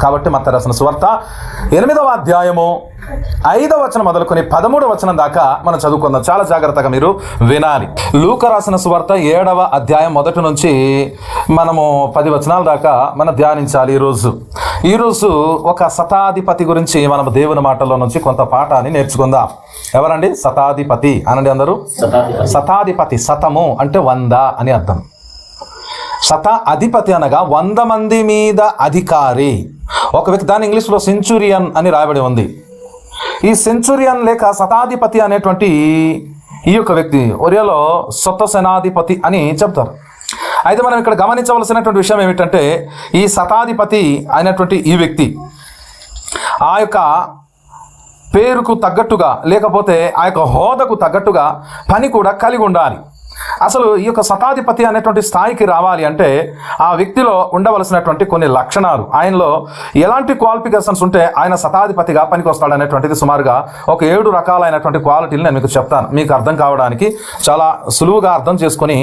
కాబట్టి మత రాసిన సువార్త ఎనిమిదవ అధ్యాయము ఐదవ వచనం మొదలుకొని పదమూడవ వచనం దాకా మనం చదువుకుందాం. చాలా జాగ్రత్తగా మీరు వినాలి. లూక రాసిన సువార్త ఏడవ అధ్యాయం మొదటి నుంచి మనము పది వచనాల దాకా మనం ధ్యానించాలి ఈరోజు. ఈరోజు ఒక శతాధిపతి గురించి మనం దేవుని మాటల్లో నుంచి కొంత పాఠాన్ని నేర్చుకుందాం. ఎవరండి? శతాధిపతి. అనండి అందరూ. శతాధిపతి శతము అంటే వంద అని అర్థం. శత అధిపతి అనగా వంద మంది మీద అధికారి. ఒక వ్యక్తి దాని ఇంగ్లీష్లో సెంచురియన్ అని రాయబడి ఉంది. ఈ సెంచురియన్ లేక శతాధిపతి అనేటువంటి ఈ యొక్క వ్యక్తి ఒరియాలో సొత్త సేనాధిపతి అని చెప్తారు. అయితే మనం ఇక్కడ గమనించవలసినటువంటి విషయం ఏమిటంటే ఈ శతాధిపతి అయినటువంటి ఈ వ్యక్తి ఆ యొక్క పేరుకు తగ్గట్టుగా లేకపోతే ఆ యొక్క హోదాకు తగ్గట్టుగా పని కూడా కలిగి ఉండాలి. అసలు ఈ యొక్క శతాధిపతి అనేటువంటి స్థాయికి రావాలి అంటే ఆ వ్యక్తిలో ఉండవలసినటువంటి కొన్ని లక్షణాలు. ఆయనలో ఎలాంటి క్వాలిఫికేషన్స్ ఉంటే ఆయన శతాధిపతిగా పనికొస్తాడు అనేటువంటిది సుమారుగా ఒక ఏడు రకాలైనటువంటి క్వాలిటీలు నేను మీకు చెప్తాను. మీకు అర్థం కావడానికి చాలా సులువుగా అర్థం చేసుకొని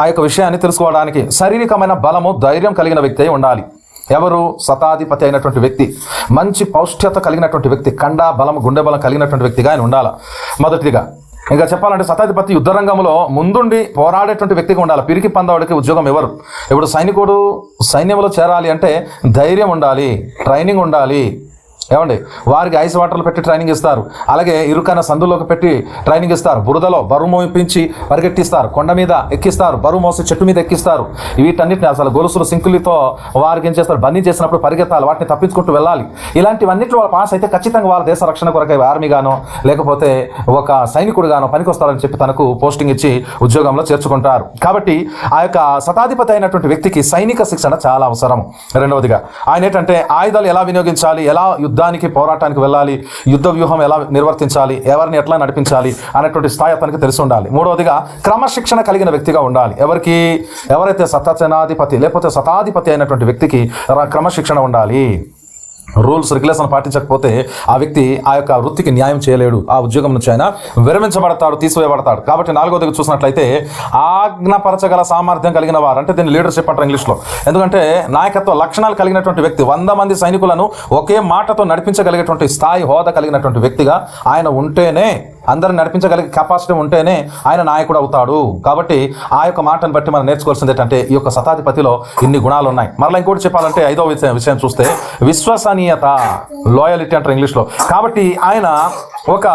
ఆ యొక్క విషయాన్ని తెలుసుకోవడానికి శారీరకమైన బలము ధైర్యం కలిగిన వ్యక్తి అయి ఉండాలి. ఎవరు? శతాధిపతి అయినటువంటి వ్యక్తి. మంచి పౌష్ట్యత కలిగినటువంటి వ్యక్తి కండ బలం గుండె బలం కలిగినటువంటి వ్యక్తిగా ఆయన ఉండాలి. మొదటిగా ఇంకా చెప్పాలంటే శతాధిపతి యుద్ధ రంగంలో ముందుండి పోరాడేటువంటి వ్యక్తిగా ఉండాలి. పిరికి పందవాడికి ఉద్యోగం ఎవరు? ఇప్పుడు సైనికుడు సైన్యంలో చేరాలి అంటే ధైర్యం ఉండాలి ట్రైనింగ్ ఉండాలి. ఏమండి? వారికి ఐస్ వాటర్లు పెట్టి ట్రైనింగ్ ఇస్తారు. అలాగే ఇరుకైన సందులోకి పెట్టి ట్రైనింగ్ ఇస్తారు. బురదలో బరువు మోపించి పరిగెట్టిస్తారు. కొండ మీద ఎక్కిస్తారు. బరువు మోసి చెట్టు మీద ఎక్కిస్తారు. వీటన్నిటిని అసలు గొలుసులు సింకులతో వారికి ఏం చేస్తారు? బందీ చేసినప్పుడు పరిగెత్తాలి. వాటిని తప్పించుకుంటూ వెళ్ళాలి. ఇలాంటివన్నిటి వాళ్ళు పాస్ అయితే ఖచ్చితంగా వాళ్ళ దేశ రక్షణ కొరకు ఆర్మీగానో లేకపోతే ఒక సైనికుడు గానో పనికొస్తారని చెప్పి తనకు పోస్టింగ్ ఇచ్చి ఉద్యోగంలో చేర్చుకుంటారు. కాబట్టి ఆ యొక్క శతాధిపతి అయినటువంటి వ్యక్తికి సైనిక శిక్షణ చాలా అవసరం రెండవదిగా ఆయన ఏంటంటే ఆయుధాలు ఎలా వినియోగించాలి? ఎలా యుద్ధానికి పోరాటానికి వెళ్ళాలి. యుద్ధ వ్యూహం ఎలా నిర్వర్తించాలి? ఎవరిని ఎట్లా నడిపించాలి? అనేటువంటి స్థాయి అతనికి తెలిసి ఉండాలి. మూడవదిగా క్రమశిక్షణ కలిగిన వ్యక్తిగా ఉండాలి. ఎవరికి? ఎవరైతే సతసేనాధిపతి లేకపోతే శతాధిపతి అయినటువంటి వ్యక్తికి క్రమశిక్షణ ఉండాలి. రూల్స్ రెగ్యులేషన్ పాటించకపోతే ఆ వ్యక్తి ఆ యొక్క వృత్తికి న్యాయం చేయలేడు. ఆ ఉద్యోగం నుంచి ఆయన విరమించబడతాడు తీసివేయబడతాడు. కాబట్టి నాలుగోదిగా చూసినట్లయితే ఆజ్ఞపరచగల సామర్థ్యం కలిగిన వారు అంటే దీన్ని లీడర్షిప్ అంటారు ఇంగ్లీష్లో. ఎందుకంటే నాయకత్వ లక్షణాలు కలిగినటువంటి వ్యక్తి వంద మంది సైనికులను ఒకే మాటతో నడిపించగలిగేటువంటి స్థాయి హోదా కలిగినటువంటి వ్యక్తిగా ఆయన ఉంటేనే అందరిని నడిపించగలిగే కెపాసిటీ ఉంటేనే ఆయన నాయకుడు అవుతాడు. కాబట్టి ఆ యొక్క మాటను బట్టి మనం నేర్చుకోవాల్సింది ఏంటంటే ఈ యొక్క శతాధిపతిలో ఇన్ని గుణాలు ఉన్నాయి మరలా ఇంకోటి చెప్పాలంటే ఐదో విషయం విషయం చూస్తే విశ్వసనీయత లాయలిటీ అంటారు ఇంగ్లీష్లో. కాబట్టి ఆయన ఒక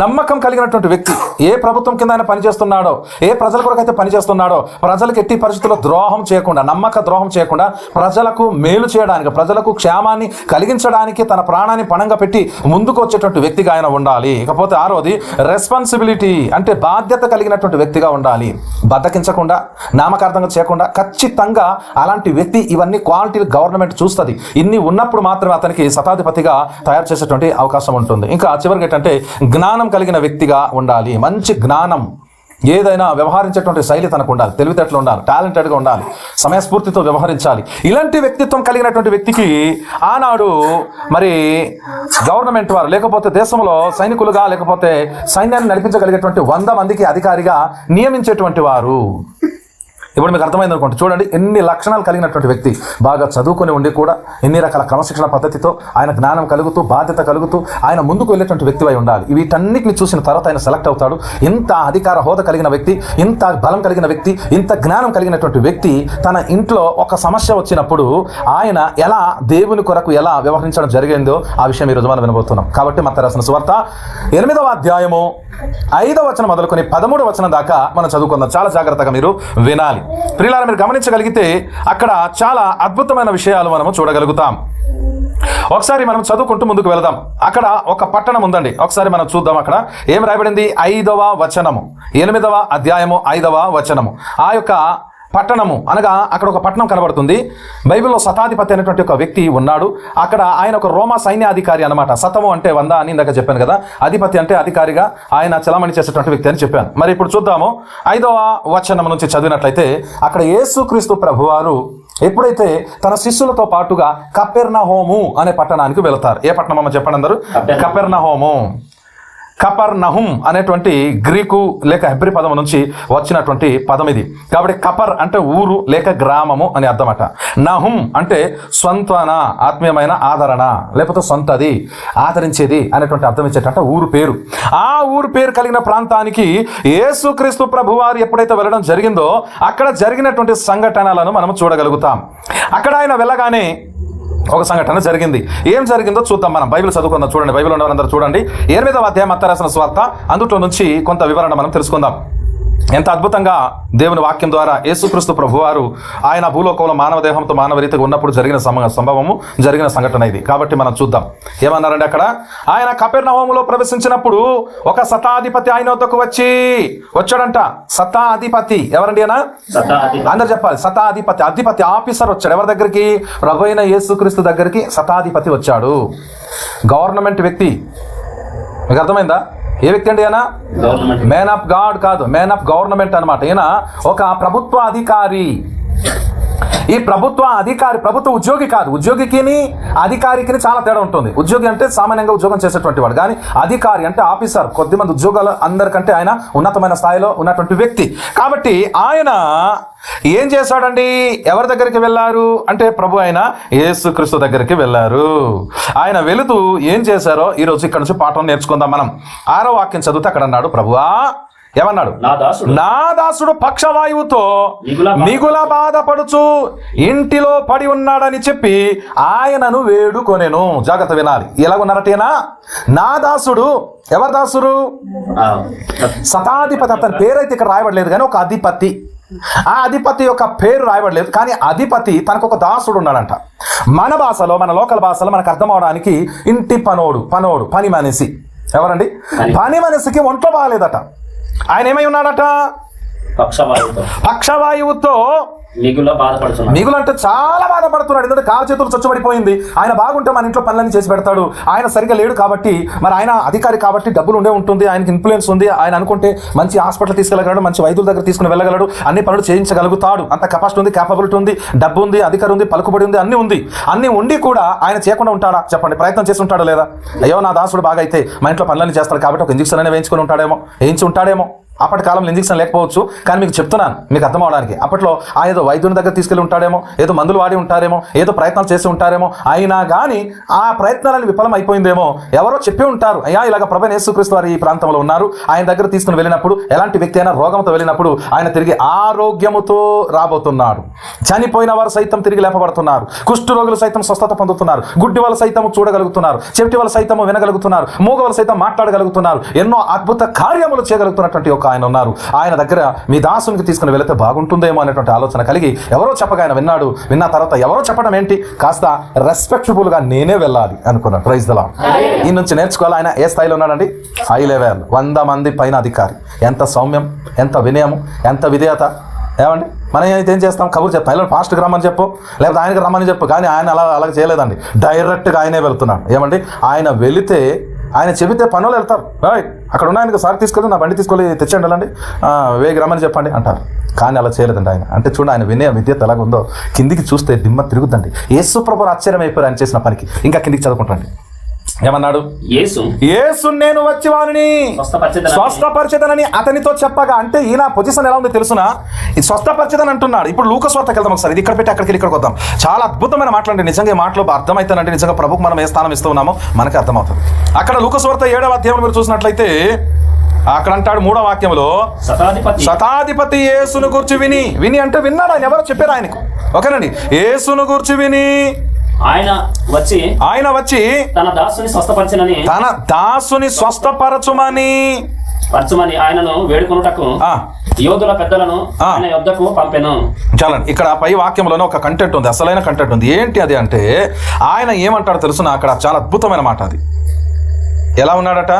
నమ్మకం కలిగినటువంటి వ్యక్తి ఏ ప్రభుత్వం కింద ఆయన పనిచేస్తున్నాడో ఏ ప్రజల కొరకు అయితే పనిచేస్తున్నాడో ప్రజలకు ఎట్టి పరిస్థితుల్లో ద్రోహం చేయకుండా నమ్మక ద్రోహం చేయకుండా ప్రజలకు మేలు చేయడానికి ప్రజలకు క్షేమాన్ని కలిగించడానికి తన ప్రాణాన్ని పణంగా పెట్టి ముందుకు వచ్చేటువంటి వ్యక్తిగా ఆయన ఉండాలి. ఇకపోతే ఆరోది రెస్పాన్సిబిలిటీ అంటే బాధ్యత కలిగినటువంటి వ్యక్తిగా ఉండాలి. బద్దకించకుండా నామకార్థంగా చేయకుండా ఖచ్చితంగా అలాంటి వ్యక్తి ఇవన్నీ క్వాలిటీలు గవర్నమెంట్ చూస్తుంది. ఇన్ని ఉన్నప్పుడు మాత్రమే అతనికి శతాధిపతిగా తయారు చేసేటువంటి అవకాశం ఉంటుంది. ఇంకా చివరికి ఏంటంటే జ్ఞానం కలిగిన వ్యక్తిగా ఉండాలి. మంచి జ్ఞానం. ఏదైనా వ్యవహరించేటువంటి శైలి తనకు ఉండాలి తెలివితేటలు ఉండాలి. టాలెంటెడ్గా ఉండాలి. సమయస్ఫూర్తితో వ్యవహరించాలి. ఇలాంటి వ్యక్తిత్వం కలిగినటువంటి వ్యక్తికి ఆనాడు మరి గవర్నమెంట్ వారు లేకపోతే దేశంలో సైనికులుగా లేకపోతే సైన్యాన్ని నడిపించగలిగేటువంటి వంద మందికి అధికారిగా నియమించేటువంటి వారు. ఇప్పుడు మీకు అర్థమైంది అనుకోండి. చూడండి ఎన్ని లక్షణాలు కలిగినటువంటి వ్యక్తి బాగా చదువుకొని ఉండి కూడా ఎన్ని రకాల క్రమశిక్షణ పద్ధతితో ఆయన జ్ఞానం కలుగుతూ బాధ్యత కలుగుతూ ఆయన ముందుకు వెళ్ళేటువంటి వ్యక్తి అయి ఉండాలి. వీటన్నిటిని చూసిన తర్వాత ఆయన సెలెక్ట్ అవుతాడు. ఇంత అధికార హోదా కలిగిన వ్యక్తి ఇంత బలం కలిగిన వ్యక్తి ఇంత జ్ఞానం కలిగినటువంటి వ్యక్తి తన ఇంట్లో ఒక సమస్య వచ్చినప్పుడు ఆయన ఎలా దేవుని కొరకు ఎలా వ్యవహరించడం జరిగిందో ఆ విషయం ఈరోజు మనం వినబోతున్నాం. కాబట్టి మత రాసిన సువార్త ఎనిమిదవ అధ్యాయము ఐదవ వచనం మొదలుకొని పదమూడవ వచనం దాకా మనం చదువుకుందాం. చాలా జాగ్రత్తగా మీరు వినాలి. ప్రియులారా మీరు గమనించగలిగితే అక్కడ చాలా అద్భుతమైన విషయాలు మనము చూడగలుగుతాం. ఒకసారి మనం చదువుకుంటూ ముందుకు వెళదాం. అక్కడ ఒక పట్టణం ఉందండి. ఒకసారి మనం చూద్దాం అక్కడ. ఏం రాయబడింది? ఐదవ వచనము. ఎనిమిదవ అధ్యాయము ఐదవ వచనము. ఆ యొక్క పట్టణము. అనగా అక్కడ ఒక పట్టణం కనబడుతుంది. బైబిల్లో శతాధిపతి అనేటువంటి ఒక వ్యక్తి ఉన్నాడు. అక్కడ ఆయన ఒక రోమా సైన్యాధికారి అనమాట శతము అంటే వంద అని ఇందాక చెప్పాను కదా. అధిపతి అంటే అధికారిగా ఆయన చలామణి చేసేటువంటి వ్యక్తి అని చెప్పాను. మరి ఇప్పుడు చూద్దాము. ఐదవ వచనం నుంచి చదివినట్లయితే అక్కడ యేసుక్రీస్తు ప్రభువారు ఎప్పుడైతే తన శిష్యులతో పాటుగా కపెర్ణ హోము అనే పట్టణానికి వెళతారు. ఏ పట్టణం అమ్మ చెప్పండి అందరూ? కపెర్ణ హోము కపర్ నహుం అనేటువంటి గ్రీకు లేక హెబ్రి పదం నుంచి వచ్చినటువంటి పదం ఇది కాబట్టి కపర్ అంటే ఊరు లేక గ్రామము అని అర్థమట. నహుం అంటే స్వంతన ఆత్మీయమైన ఆదరణ లేకపోతే సొంతది ఆదరించేది అనేటువంటి అర్థం ఇచ్చేటంటే ఊరు పేరు. ఆ ఊరు పేరు కలిగిన ప్రాంతానికి యేసుక్రీస్తు ప్రభువారు ఎప్పుడైతే వెళ్ళడం జరిగిందో అక్కడ జరిగినటువంటి సంఘటనలను మనం చూడగలుగుతాం. అక్కడ ఆయన వెళ్ళగానే ఒక సంఘటన జరిగింది. ఏం జరిగిందో చూద్దాం మనం. బైబిల్ చదువుకుందాం. చూడండి బైబిల్ ఉన్న వారందరూ చూడండి. ఎనిమిదవ అధ్యాయం మత్త రాసిన స్వార్థ అందులో నుంచి కొంత వివరణ మనం తెలుసుకుందాం. ఎంత అద్భుతంగా దేవుని వాక్యం ద్వారా యేసుక్రీస్తు ప్రభువారు ఆయన భూలోకంలో మానవ దేహంతో మానవ రీతిగా ఉన్నప్పుడు జరిగిన సమ- సంభవము జరిగిన సంఘటన ఇది. కాబట్టి మనం చూద్దాం. ఏమన్నారండి అక్కడ? ఆయన కపెర్నహోములో ప్రవేశించినప్పుడు ఒక శతాధిపతి ఆయన వద్దకు వచ్చి వచ్చాడంట. శతాధిపతి. ఎవరండి ఆయన? అందరు చెప్పాలి. శతాధిపతి. అధిపతి ఆఫీసర్ వచ్చాడు. ఎవరి దగ్గరికి? ప్రభు అయిన యేసుక్రీస్తు దగ్గరికి శతాధిపతి వచ్చాడు. గవర్నమెంట్ వ్యక్తి. మీకు అర్థమైందా? ఏ వ్యక్తి అండి ఆయన మ్యాన్ ఆఫ్ గాడ్ కాదు మ్యాన్ ఆఫ్ గవర్నమెంట్ అనమాట ఈయన ఒక ప్రభుత్వ అధికారి ఈ ప్రభుత్వ అధికారి ప్రభుత్వ ఉద్యోగి కాదు. ఉద్యోగికిని అధికారికిని చాలా తేడా ఉంటుంది. ఉద్యోగి అంటే సామాన్యంగా ఉద్యోగం చేసేటువంటి వాడు. కానీ అధికారి అంటే ఆఫీసర్. కొద్దిమంది ఉద్యోగాలు అందరికంటే ఆయన ఉన్నతమైన స్థాయిలో ఉన్నటువంటి వ్యక్తి. కాబట్టి ఆయన ఏం చేశాడండి? ఎవరి దగ్గరికి వెళ్ళారు? అంటే ప్రభు ఆయన యేసుక్రీస్తు దగ్గరికి వెళ్ళారు. ఆయన వెళుతూ ఏం చేశారో ఈరోజు ఇక్కడ నుంచి పాఠం నేర్చుకుందాం మనం. ఆరో వాక్యం చదివితే అక్కడ అన్నాడు ప్రభువా ఏమన్నాడు? నా దాసుడు. పక్షవాయువుతో మిగుల బాధ- మిగుల బాధపడుచు ఇంటిలో పడి ఉన్నాడని చెప్పి ఆయనను వేడుకొనెను. జాగ్రత్త వినాలి. ఎలాగున్నారటేనా నా దాసుడు. ఎవరి దాసుడు? శతాధిపతి. అతని పేరైతే ఇక్కడ రాయబడలేదు కానీ ఒక అధిపతి. ఆ అధిపతి యొక్క పేరు రాయబడలేదు కానీ అధిపతి తనకు ఒక దాసుడు ఉన్నాడంట. మన భాషలో మన లోకల్ భాషలో మనకు అర్థం అవడానికి ఇంటి పనోడు పనోడు పని మనిషి. ఎవరండి. పని మనిషికి ఒంట్లో బాగాలేదట. ఆయన ఏమై ఉన్నాడట? పక్షవాయువుతో. పక్షవాయువుతో మిగుల బాధపడుతున్నాడు. మిగులు అంటే చాలా బాధపడుతున్నాడు. ఎందుకంటే కాలు చేతులు చొచ్చబడిపోయింది. ఆయన బాగుంటే మన ఇంట్లో పనులన్నీ చేసి పెడతాడు. ఆయన సరిగా లేడు కాబట్టి మరి ఆయన అధికారి కాబట్టి డబ్బులు ఉండే ఉంటుంది. ఆయనకి ఇన్ఫ్లుయెన్స్ ఉంది. ఆయన అనుకుంటే మంచి హాస్పిటల్ తీసుకెళ్ళగలడు మంచి వైద్యుల దగ్గర తీసుకుని వెళ్ళగలడు. అన్ని పనులు చేయించగలుగుతాడు. అంత కెపాసిటీ ఉంది కేపబిలిటీ ఉంది డబ్బు ఉంది అధికారం ఉంది పలుకుబడి ఉంది అన్ని ఉంది. అన్ని ఉండి కూడా ఆయన చేయకుండా ఉంటాడా? చెప్పండి. ప్రయత్నం చేసి ఉంటాడా లేదా? అయ్యో నా దాసుడు బాగా అయితే మా ఇంట్లో పనులన్నీ చేస్తాడు కాబట్టి ఒక ఇంజక్షన్ అయినా వేయించుకొని ఉంటాడేమో వేయించి ఉంటాడేమో. అప్పటి కాలంలో ఇంజక్షన్ లేకపోవచ్చు కానీ మీకు చెప్తున్నాను మీకు అర్థం అవడానికి. అప్పట్లో ఆ ఏదో వైద్యుని దగ్గర తీసుకెళ్ళి ఉంటాడేమో ఏదో మందులు వాడి ఉంటారేమో ఏదో ప్రయత్నాలు చేసి ఉంటారేమో అయినా కానీ ఆ ప్రయత్నాలను విఫలం అయిపోయిందేమో ఎవరో చెప్పి ఉంటారు అయ్యా ఇలాగ ప్రభు యేసుక్రీస్తు వారు ఈ ప్రాంతంలో ఉన్నారు ఆయన దగ్గర తీసుకుని వెళ్ళినప్పుడు ఎలాంటి వ్యక్తి అయినా రోగంతో వెళ్ళినప్పుడు ఆయన తిరిగి ఆరోగ్యముతో రాబోతున్నాడు. చనిపోయిన వారు సైతం తిరిగి లేపబడుతున్నారు కుష్టు రోగులు సైతం స్వస్థత పొందుతున్నారు గుడ్డి వాళ్ళు సైతం చూడగలుగుతున్నారు చెవిటి వాళ్ళు సైతం వినగలుగుతున్నారు మూగ వాళ్ళు సైతం మాట్లాడగలుగుతున్నారు ఎన్నో అద్భుత కార్యములు చేయగలుగుతున్నటువంటి ఒక ఆయన ఉన్నారు ఆయన దగ్గర మీ దాసునికి తీసుకుని వెళితే బాగుంటుందేమో అనేటువంటి ఆలోచన కలిగి ఎవరో చెప్పగా ఆయన విన్నాడు. విన్న తర్వాత ఎవరో చెప్పడం ఏంటి? కాస్త రెస్పెక్టబుల్గా నేనే వెళ్ళాలి అనుకున్నాను ప్రైజ్ దలా ఈ నుంచి నేర్చుకోవాలి. ఆయన ఏ స్థాయిలో ఉన్నాడండి? హై లెవెల్ వంద మంది పైన అధికారి. ఎంత సౌమ్యం ఎంత వినయము ఎంత విధేయత. ఏమండి? మనం అయితే ఏం చేస్తాం? కబుర్ చెప్తాం. ఇలా ఫాస్ట్గా రమ్మని చెప్పు. లేకపోతే ఆయనకి రమ్మని చెప్పు. కానీ ఆయన అలా అలా చేయలేదండి. డైరెక్ట్గా ఆయనే వెళ్తున్నాడు. ఏమండి? ఆయన వెళితే ఆయన చెబితే పనులు వెళ్తారు. రాయ్ అక్కడ ఉన్న ఆయనకు సార్ తీసుకెళ్ళి నా బండి తీసుకెళ్ళి తెచ్చండి వెళ్ళండి. వేగి రమ్మని చెప్పండి అంటారు. కానీ అలా చేయలేదండి ఆయన. అంటే చూడండి ఆయన వినే విద్యత ఎలాగుందో. కిందికి చూస్తే దిమ్మ తిరుగుద్దండి. ఏసుప్రభు ఆశ్చర్యమైపోయారు ఆశ్చర్యం అయిపోయారు ఆయన చేసిన పనికి. ఇంకా కిందికి చదువుకుంటాండి ఏమన్నాడు? యేసు. యేసు నేను వచ్చి వారిని స్వస్థపరిచెదనని అతనితో చెప్పగా అంటే ఈయన పొజిషన్ ఎలా ఉంది తెలుసునా? ఇది స్వస్థపరిచేదని అంటున్నాడు. ఇప్పుడు లూక స్వార్థకి వెళ్దాం ఒకసారి. ఇది ఇక్కడ పెట్టి అక్కడికి ఇక్కడికి వద్దాం. చాలా అద్భుతమైన మాట్లాడండి నిజంగా ఈ మాటలో అర్థమైతేనంటే నిజంగా ప్రభుకు మనం ఏ స్థానం ఇస్తూ ఉన్నామో మనకి అర్థమవుతుంది. అక్కడ లూక స్వార్థ ఏడవ అధ్యాయంలో మీరు చూసినట్లయితే అక్కడ అంటాడు మూడో వాక్యంలో శతాధిపతి. శతాధిపతి యేసును గురించి విని. విని అంటే విన్నాడు? ఆయన ఎవరో చెప్పారు ఆయనకు. ఓకేనండి. యేసును గురించి విని ఆయన వచ్చి ఆయన వచ్చి తన దాసుని స్వస్థపరచనని తన దాసుని స్వస్థపరచుమని పరచమని ఆయనను వేడుకొనుటకు యోధుల పెద్దలను. ఆయన యొద్దకు పంపెను. చాలండి ఇక్కడ పై వాక్యంలోనే ఒక కంటెంట్ ఉంది అసలైన కంటెంట్ ఉంది. ఏంటి అది అంటే ఆయన ఏమంటాడో తెలుసునా అక్కడ చాలా అద్భుతమైన మాట అది. ఎలా ఉన్నాడట?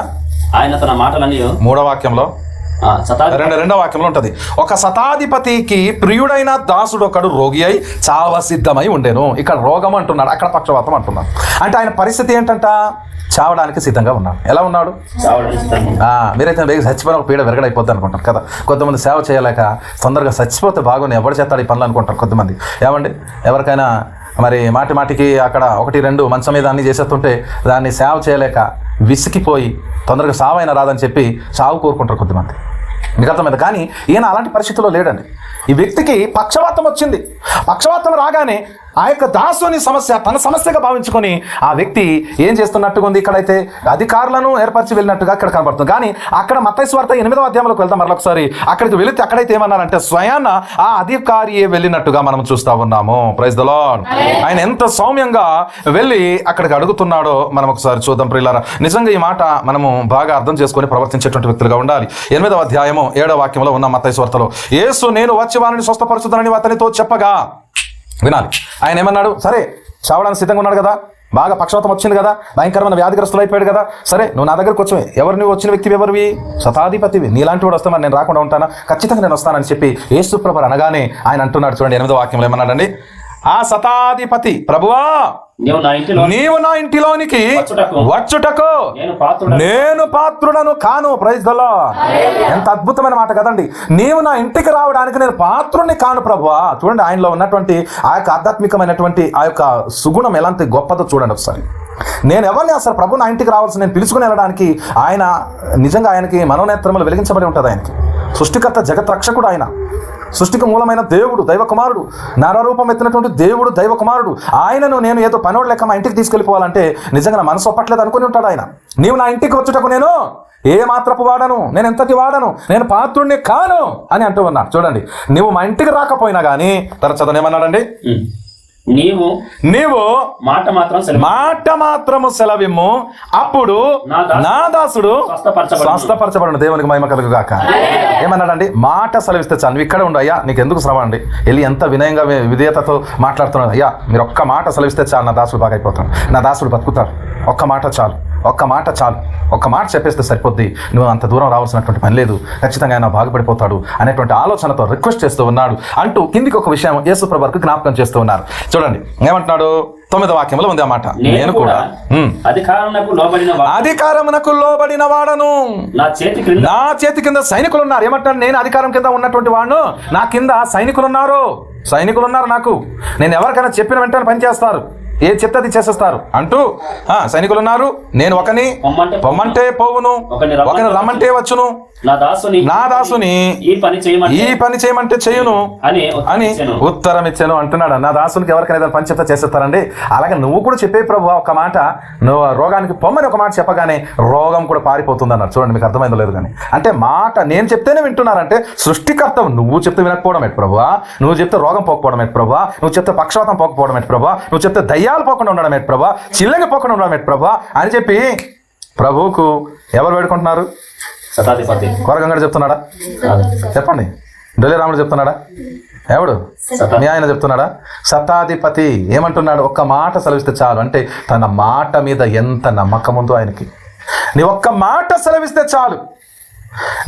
ఆయన తన మాటలన్నీ మూడో వాక్యంలో రెండు వాక్యంలో ఉంటది. ఒక శతాధిపతికి ప్రియుడైన దాసుడు ఒకడు రోగి అయి చావ సిద్ధమై ఉండేను. ఇక్కడ రోగం అంటున్నాడు అక్కడ పక్షవాతం అంటున్నాడు. అంటే ఆయన పరిస్థితి ఏంటంట? చావడానికి సిద్ధంగా ఉన్నాడు. ఎలా ఉన్నాడు? మీరైతే వేగ చచ్చిపోయిన ఒక పీడ విరగడైపోద్ది అనుకుంటారు కదా. కొంతమంది సేవ చేయలేక తొందరగా చచ్చిపోతే బాగుంది ఎవరు చేస్తాడు ఈ పనులు అనుకుంటారు కొంతమంది. ఏమండి? ఎవరికైనా మరి మాటి మాటికి అక్కడ ఒకటి రెండు మంచం మీద అన్ని చేసేస్తుంటే దాన్ని సేవ చేయలేక విసిగిపోయి తొందరగా సావైనా రాదని చెప్పి చావు కోరుకుంటారు కొద్దిమంది మీకు అర్థమైంది? కానీ ఈయన అలాంటి పరిస్థితుల్లో లేడండి. ఈ వ్యక్తికి పక్షవాతం వచ్చింది. పక్షవాతం రాగానే ఆ యొక్క దాసుని సమస్య తన సమస్యగా భావించుకొని ఆ వ్యక్తి ఏం చేస్తున్నట్టుగా ఉంది ఇక్కడైతే? అధికారులను ఏర్పరిచి వెళ్ళినట్టుగా ఇక్కడ కనబడుతుంది. కానీ అక్కడ మతైస్వార్త ఎనిమిదవ అధ్యాయంలోకి వెళ్తాం మరొకసారి అక్కడికి వెళితే అక్కడైతే ఏమన్నారంటే స్వయాన ఆ అధికారియే వెళ్ళినట్టుగా మనం చూస్తా ఉన్నాము. ప్రైజ్ ద ఆయన ఎంత సౌమ్యంగా వెళ్ళి అక్కడికి అడుగుతున్నాడో మనం ఒకసారి చూద్దాం ప్రియులారా. నిజంగా ఈ మాట మనము బాగా అర్థం చేసుకొని ప్రవర్తించేటువంటి వ్యక్తులుగా ఉండాలి. ఎనిమిదవ అధ్యాయము ఏడవ వాక్యంలో ఉన్న మతైస్వార్తలో యేసు నేను వచ్చి వారిని స్వస్థపరుచుతానని అతనితో చెప్పగా వినాలి. ఆయన ఏమన్నాడు? సరే చావడానికి సిద్ధంగా ఉన్నాడు కదా బాగా పక్షవాతం వచ్చింది కదా భయంకరమైన వ్యాధిగ్రస్తులు అయిపోయాడు కదా సరే నువ్వు నా దగ్గరకు వచ్చే ఎవరు నువ్వు వచ్చిన వ్యక్తి ఎవరివి? శతాధిపతివి. నీలాంటి వాడు వస్తే నేను రాకుండా ఉంటానా? ఖచ్చితంగా నేను వస్తానని చెప్పి ఏసుప్రభర్ అనగానే ఆయన అంటున్నాడు చూడండి ఎనిమిదో వాక్యంలో ఏమన్నాడండి? ఆ శతాధిపతి ప్రభువా నీవు నా ఇంటిలోనికి వచ్చుటకు. వచ్చుటకు. నేను పాత్రుడ నేను పాత్రుడను కాను ప్రైజ్ దలా ఎంత అద్భుతమైన మాట కదండి. నీవు నా ఇంటికి రావడానికి నేను పాత్రుని కాను ప్రభువా. చూడండి ఆయనలో ఉన్నటువంటి ఆ యొక్క ఆధ్యాత్మికమైనటువంటి ఆ యొక్క సుగుణం ఎలాంటి గొప్పదో చూడండి ఒకసారి. నేను ఎవరిని అసలు ప్రభు నా ఇంటికి రావాల్సి నేను పిలుచుకుని వెళ్ళడానికి ఆయన నిజంగా ఆయనకి మనోనేత్రములు వెలిగించబడి ఉంటుంది ఆయనకి. సృష్టికర్త జగత్ రక్షకుడు ఆయన. సృష్టికి మూలమైన దేవుడు దైవ కుమారుడు నరరూపం ఎత్తినటువంటి దేవుడు దైవ కుమారుడు ఆయనను నేను ఏదో పనోడు లెక్క మా ఇంటికి తీసుకెళ్ళిపోవాలంటే నిజంగా నా మనసు ఒప్పట్లేదు అనుకుని ఉంటాడు ఆయన. నీవు నా ఇంటికి వచ్చుటకు నేను ఏ మాత్రపు వాడను? నేను ఎంతటి వాడను? నేను పాత్రుణ్ణి కాను అని అంటూ ఉన్నా చూడండి నువ్వు మా ఇంటికి రాకపోయినా కానీ తన చదవనేమన్నాడండి నీవు నీవు మాట మాత్రం మాట మాత్రము సెలవిమ్ము. అప్పుడు నా దాసు- నా దాసుడు స్వస్థపరచబడును. దేవునికి మహిమ కలుగు గాక. ఏమన్నాడండి? మాట సెలవిస్తే చాలు. నువ్వు ఇక్కడ ఉండు అయ్యా. నీకు ఎందుకు శ్రమ అండి? వెళ్ళి ఎంత వినయంగా విధేయతతో మాట్లాడుతున్నాడు. అయ్యా మీరు ఒక్క మాట సెలవిస్తే చాలు. నా దాసుడు బాగా అయిపోతాడు నా దాసుడు బతుకుతాడు. ఒక్క మాట చాలు. ఒక్క మాట చాలు. ఒక్క మాట చెప్పేస్తే సరిపోద్ది. నువ్వు అంత దూరం రావాల్సినటువంటి పని లేదు. ఖచ్చితంగా ఆయన బాగుపడిపోతాడు అనేటువంటి ఆలోచనతో రిక్వెస్ట్ చేస్తూ ఉన్నాడు అంటూ కిందికి ఒక విషయం యేసుప్రభుకు జ్ఞాపకం చేస్తూ ఉన్నారు. చూడండి ఏమంటున్నాడు? తొమ్మిదో వాక్యంలో ఉంది ఆ మాట. నేను కూడా. అధికారమునకు లోబడిన వాడను. నా చేతి కింద సైనికులు ఉన్నారు ఏమంటారు నేను అధికారం కింద ఉన్నటువంటి వాడు నా కింద సైనికులు ఉన్నారు సైనికులు ఉన్నారు నాకు. నేను ఎవరికైనా చెప్పిన వెంటనే పని చేస్తారు. ఏ చెత్తది చేసేస్తారు అంటూ ఆ సైనికులు ఉన్నారు నేను ఒకని పొమ్మంటే పోవును. ఒకని రమ్మంటే వచ్చును. నా దాసుని ఈ పని చేయమంటే చేయును. అని. ఉత్తరం ఇచ్చాను. అంటున్నాడు. నా దాసునికి ఎవరికైనా ఏదైనా పని చెప్తే చేసేస్తారండి. అలాగే నువ్వు కూడా చెప్పే ప్రభు ఒక మాట నువ్వు రోగానికి పొమ్మని ఒక మాట చెప్పగానే రోగం కూడా పారిపోతుంది అన్నారు చూడండి మీకు అర్థమైందో లేదు కానీ. అంటే మాట నేను చెప్తేనే వింటున్నారంటే సృష్టికర్త నువ్వు చెప్తే వినకపోవడం ఏంటి ప్రభువా నువ్వు చెప్తే రోగం పోకపోవడం ఏంటి ప్రభా? నువ్వు చెప్తే పక్షవాతం పోకపోవడం ఏంటి ప్రభా? నువ్వు చెప్తే దయ్యాలు పోకుండా ఉండడం ఏంటి ప్రభా? చిల్లకి పోకుండా ఉండడం ఏంటి ప్రభా? అని చెప్పి ప్రభువుకు ఎవరు వేడుకుంటున్నారు? కొరగంగడు చెప్తున్నాడా? చెప్పండి. రాముడు చెప్తున్నాడా? ఎవడు? మీ ఆయన చెప్తున్నాడా? శతాధిపతి ఏమంటున్నాడు? ఒక్క మాట సెలవిస్తే చాలు. అంటే తన మాట మీద ఎంత నమ్మకం ఉందో ఆయనకి. నీ ఒక్క మాట సెలవిస్తే చాలు.